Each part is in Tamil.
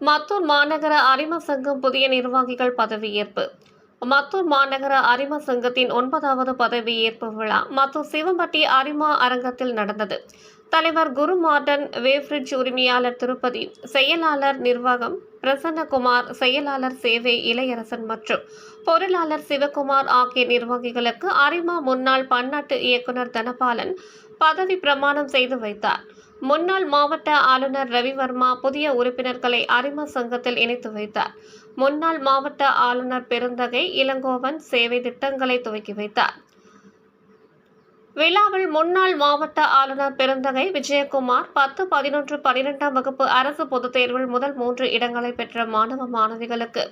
மத்தூர் மாநகர அரிம சங்கம் புதிய நிர்வாகிகள் பதவியேற்பு. மத்தூர் மாநகர அரிம சங்கத்தின் ஒன்பதாவது பதவியேற்பு விழா மத்தூர் சிவம்பட்டி அரிமா அரங்கத்தில் நடந்தது. தலைவர் குரு மார்டன் வேஃப்ரிட்ஜ் உரிமையாளர் திருப்பதி செயலாளர் நிர்வாகம் பிரசன்னகுமார் செயலாளர் சேவை இளையரசன் மற்றும் பொருளாளர் சிவகுமார் ஆகிய நிர்வாகிகளுக்கு அரிமா முன்னாள் பன்னாட்டு இயக்குனர் தனபாலன் பதவி பிரமாணம் செய்து வைத்தார். முன்னாள் மாவட்ட ஆளுநர் ரவிவர்மா புதிய உறுப்பினர்களை அரிமா சங்கத்தில் இணைத்து வைத்தார். முன்னாள் மாவட்ட ஆளுநர் பெருந்தகை இளங்கோவன் சேவை திட்டங்களை துவக்கி வைத்தார். விழாவில் முன்னாள் மாவட்ட ஆளுநர் பெருந்தகை விஜயகுமார் பத்து பதினொன்று பனிரெண்டாம் வகுப்பு அரசு பொதுத் தேர்வில் முதல் மூன்று இடங்களை பெற்ற மாணவ மாணவிகளுக்கு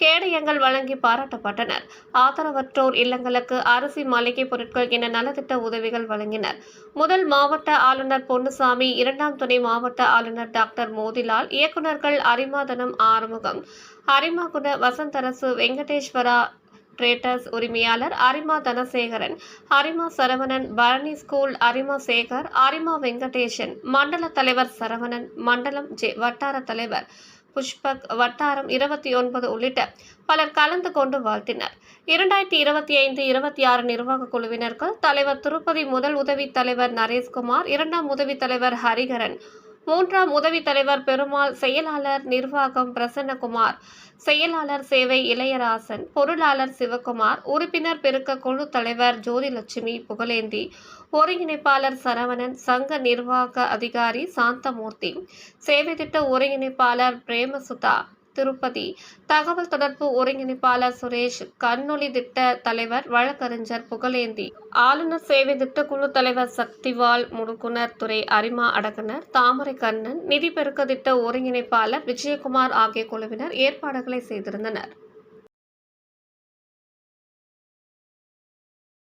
கேடயங்கள் வழங்கி பாராட்டப்பட்டனர். ஆதரவற்றோர் இல்லங்களுக்கு அரிசி மளிகை பொருட்கள் என நலத்திட்ட உதவிகள் வழங்கினர். முதல் மாவட்ட ஆளுநர் பொன்னுசாமி இரண்டாம் துணை மாவட்ட ஆளுநர் டாக்டர் மோதிலால் இயக்குநர்கள் அரிமாதனம் ஆறுமுகம் அரிமாகுண வசந்தரசு வெங்கடேஸ்வரா ட்ரேட்டர்ஸ் உரிமையாளர் அரிமா தனசேகரன் அரிமா சரவணன் பரணி ஸ்கூல் அரிமா சேகர் அரிமா வெங்கடேசன் மண்டல தலைவர் சரவணன் மண்டலம் ஜே வட்டார தலைவர் புஷ்பக் வட்டாரம் இருபத்தி ஒன்பது உள்ளிட்ட பலர் கலந்து கொண்டு வாழ்த்தினர். இரண்டாயிரத்தி இருபத்தி ஐந்து இருபத்தி ஆறு நிர்வாக குழுவினர்கள் தலைவர் திருப்பதி முதல் உதவி தலைவர் நரேஷ்குமார் இரண்டாம் உதவி தலைவர் ஹரிகரன் மூன்றாம் உதவி தலைவர் பெருமாள் செயலாளர் நிர்வாகம் பிரசன்னகுமார் செயலாளர் சேவை இளையராசன் பொருளாளர் சிவகுமார் உறுப்பினர் பெருக்க குழு தலைவர் ஜோதிலட்சுமி புகழேந்தி ஒருங்கிணைப்பாளர் சரவணன் சங்க நிர்வாக அதிகாரி சாந்தமூர்த்தி சேவை திட்ட ஒருங்கிணைப்பாளர் பிரேமசுதா திருப்பதி. தகவல் தொடர்பு ஒருங்கிணைப்பாளர் சுரேஷ் கண்ணொளி திட்ட தலைவர் வழக்கறிஞர் புகழேந்தி ஆளுநர் சேவை திட்டக்குழு தலைவர் சக்திவால் முடுக்குனர் துறை அரிமா அடக்குனர் தாமரை கண்ணன் நிதி பெருக்க திட்ட ஒருங்கிணைப்பாளர் விஜயகுமார் ஆகிய குழுவினர் ஏற்பாடுகளை செய்திருந்தனர்.